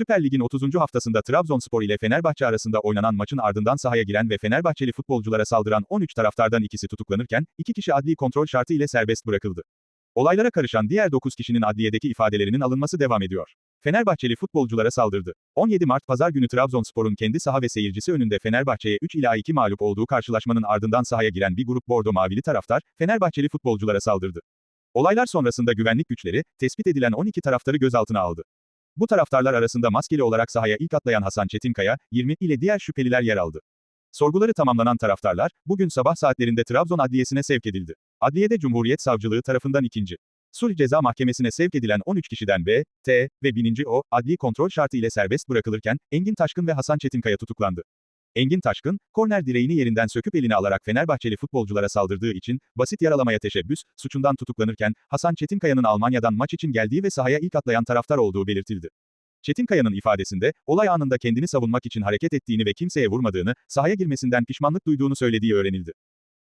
Süper Lig'in 30. haftasında Trabzonspor ile Fenerbahçe arasında oynanan maçın ardından sahaya giren ve Fenerbahçeli futbolculara saldıran 13 taraftardan ikisi tutuklanırken, iki kişi adli kontrol şartı ile serbest bırakıldı. Olaylara karışan diğer 9 kişinin adliyedeki ifadelerinin alınması devam ediyor. Fenerbahçeli futbolculara saldırdı. 17 Mart Pazar günü Trabzonspor'un kendi saha ve seyircisi önünde Fenerbahçe'ye 3 ila 2 mağlup olduğu karşılaşmanın ardından sahaya giren bir grup bordo mavili taraftar, Fenerbahçeli futbolculara saldırdı. Olaylar sonrasında güvenlik güçleri, tespit edilen 12 taraftarı gözaltına aldı. Bu taraftarlar arasında maskeli olarak sahaya ilk atlayan Hasan Çetinkaya, 20 ile diğer şüpheliler yer aldı. Sorguları tamamlanan taraftarlar, bugün sabah saatlerinde Trabzon Adliyesi'ne sevk edildi. Adliyede Cumhuriyet Savcılığı tarafından ikinci Sulh Ceza Mahkemesi'ne sevk edilen 13 kişiden B, T ve 1000. O, adli kontrol şartı ile serbest bırakılırken, Engin Taşkın ve Hasan Çetinkaya tutuklandı. Engin Taşkın, korner direğini yerinden söküp eline alarak Fenerbahçeli futbolculara saldırdığı için, basit yaralamaya teşebbüs, suçundan tutuklanırken, Hasan Çetinkaya'nın Almanya'dan maç için geldiği ve sahaya ilk atlayan taraftar olduğu belirtildi. Çetinkaya'nın ifadesinde, olay anında kendini savunmak için hareket ettiğini ve kimseye vurmadığını, sahaya girmesinden pişmanlık duyduğunu söylediği öğrenildi.